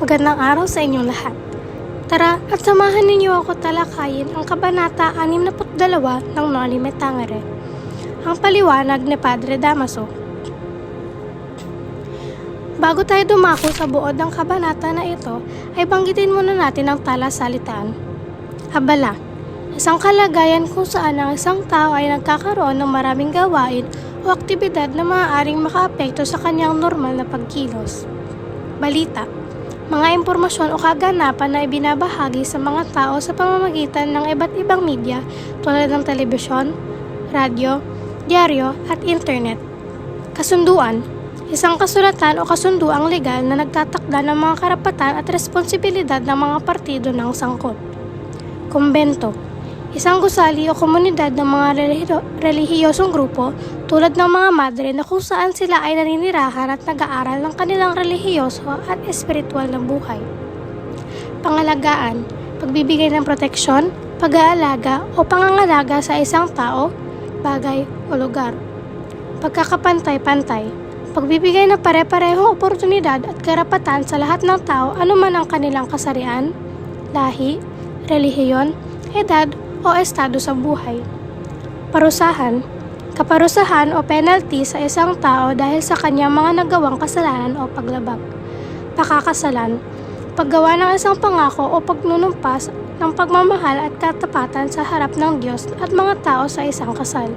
Magandang araw sa inyong lahat. Tara at samahan ninyo ako talakayin ang Kabanata 62 ng Noli Me Tangere, ang paliwanag ni Padre Damaso. Bago tayo dumako sa buod ng kabanata na ito, ay banggitin muna natin ang talasalitaan. Abala, isang kalagayan kung saan ang isang tao ay nagkakaroon ng maraming gawain o aktibidad na maaaring makaapekto sa kanyang normal na pagkilos. Balita, mga impormasyon o kaganapan na ibinabahagi sa mga tao sa pamamagitan ng iba't ibang media tulad ng telebisyon, radyo, dyaryo at internet. Kasunduan, isang kasulatan o kasunduang legal na nagtatakda ng mga karapatan at responsibilidad ng mga partido ng sangkot. Kumbento, isang gusali o komunidad ng mga relihiyo- relihiyosong grupo tulad ng mga madre na kung saan sila ay naninirahan at nag-aaral ng kanilang relihiyoso at espiritual na buhay. Pangalagaan, pagbibigay ng proteksyon, pag-aalaga o pangangalaga sa isang tao, bagay o lugar. Pagkakapantay-pantay, pagbibigay ng pare-parehong oportunidad at karapatan sa lahat ng tao anuman ang kanilang kasarian, lahi, relihiyon, edad o estado sa buhay. Parusahan, kaparusahan o penalty sa isang tao dahil sa kanyang mga nagawang kasalanan o paglabag. Pakakasalan, paggawa ng isang pangako o pagnunumpas ng pagmamahal at katapatan sa harap ng Diyos at mga tao sa isang kasal.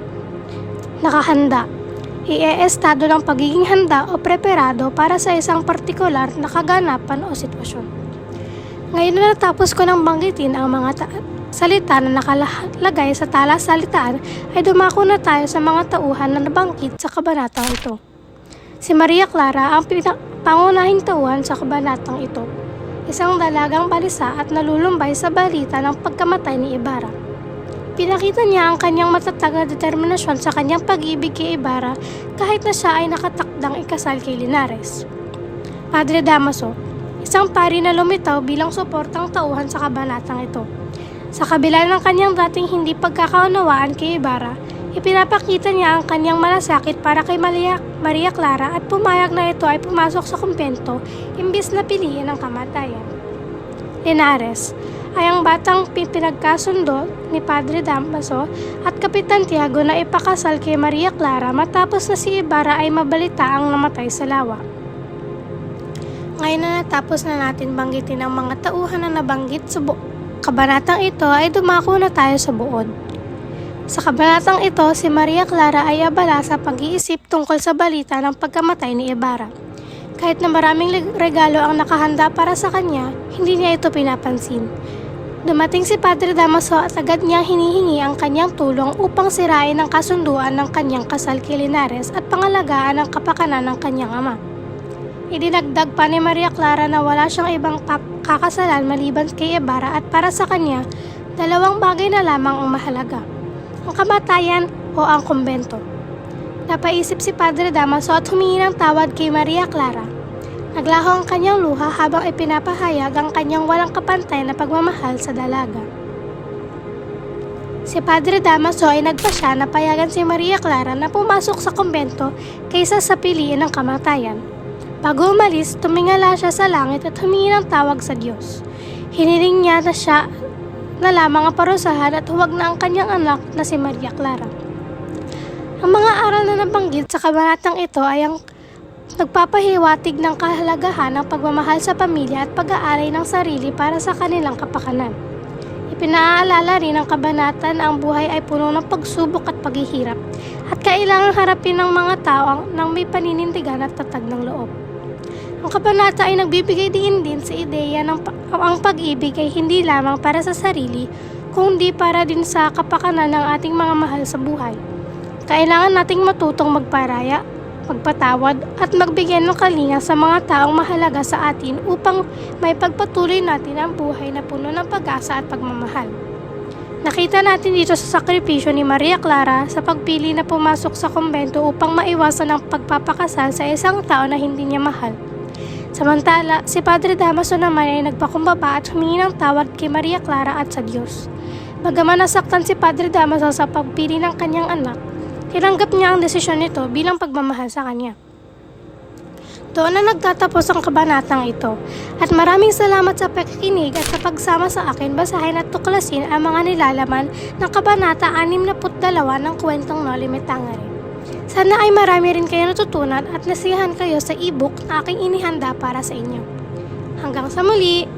Nakahanda, i-estado ng pagiging handa o preparado para sa isang partikular na kaganapan o sitwasyon. Ngayon na natapos ko ng banggitin ang mga ta- salita na nakalagay sa talasalitaan ay dumako na tayo sa mga tauhan na nabanggit sa kabanatang ito. Si Maria Clara ang pangunahing tauhan sa kabanatang ito, isang dalagang balisa at nalulumbay sa balita ng pagkamatay ni Ibarra. Pinakita niya ang kanyang matatag na determinasyon sa kanyang pag-ibig kay Ibarra kahit na siya ay nakatakdang ikasal kay Linares. Padre Damaso, isang pari na lumitaw bilang suportang tauhan sa kabanatang ito. Sa kabila ng kanyang dating hindi pagkakaunawaan kay Ibarra, ipinapakita niya ang kanyang malasakit para kay Maria, Clara at pumayag na ito ay pumasok sa kumpento imbis na piliin ang kamatayan. Linares ay ang batang pi- pinagkasundo ni Padre Damaso at Kapitan Tiago na ipakasal kay Maria Clara matapos na si Ibarra ay mabalita ang namatay sa lawa. Ngayon na natapos na natin banggitin ang mga tauhan na nabanggit sa bu- kabanatang ito ay dumako na tayo sa buod. Sa kabanatang ito, si Maria Clara ay abala sa pag-iisip tungkol sa balita ng pagkamatay ni Ibarra. Kahit na maraming regalo ang nakahanda para sa kanya, hindi niya ito pinapansin. Dumating si Padre Damaso at agad niyang hinihingi ang kanyang tulong upang sirain ang kasunduan ng kanyang kasal kay Linares at pangalagaan ang kapakanan ng kanyang ama. Idinagdag pa ni Maria Clara na wala siyang ibang kakasalan maliban kay Ibarra at para sa kanya, dalawang bagay na lamang ang mahalaga. Ang kamatayan o ang kumbento. Napaisip si Padre Damaso at humingi ng tawad kay Maria Clara. Naglaho ang kanyang luha habang ipinapahayag ang kanyang walang kapantay na pagmamahal sa dalaga. Si Padre Damaso ay nagpasya na payagan si Maria Clara na pumasok sa kumbento kaysa sa piliin ng kamatayan. Bago umalis, tumingala siya sa langit at humingi ng tawag sa Diyos. Hiniling niya na siya na lamang ang parusahan at huwag na ang kanyang anak na si Maria Clara. Ang mga aral na nabanggit sa kabanatang ito ay ang nagpapahiwatig ng kahalagahan ng pagmamahal sa pamilya at pag-aaray ng sarili para sa kanilang kapakanan. Ipinaalala rin ng kabanata na ang buhay ay puno ng pagsubok at paghihirap at kailangang harapin ng mga tao ang- ng may paninindigan at tatag ng loob. Ang kabanata ay nagbibigay din din sa ideya ng ang pag-ibig ay hindi lamang para sa sarili, kundi para din sa kapakanan ng ating mga mahal sa buhay. Kailangan nating matutong magparaya, magpatawad at magbigay ng kalinga sa mga taong mahalaga sa atin upang may pagpatuloy natin ang buhay na puno ng pag-asa at pagmamahal. Nakita natin dito sa sakripisyo ni Maria Clara sa pagpili na pumasok sa kumbento upang maiwasan ang pagpapakasal sa isang tao na hindi niya mahal. Samantala, si Padre Damaso naman ay nagpakumbaba at humingi ng tawad kay Maria Clara at sa Diyos. Bagaman nasaktan si Padre Damaso sa pagpili ng kanyang anak, tinanggap niya ang desisyon nito bilang pagmamahal sa kanya. Doon na nagtatapos ang kabanatang ito. At maraming salamat sa pakikinig at sa pagsama sa akin basahin at tuklasin ang mga nilalaman ng kabanata 62 ng kwentong Noli Me Tangere. Sana ay marami rin kayo natutunan at nasiyahan kayo sa ebook na aking inihanda para sa inyo. Hanggang sa muli!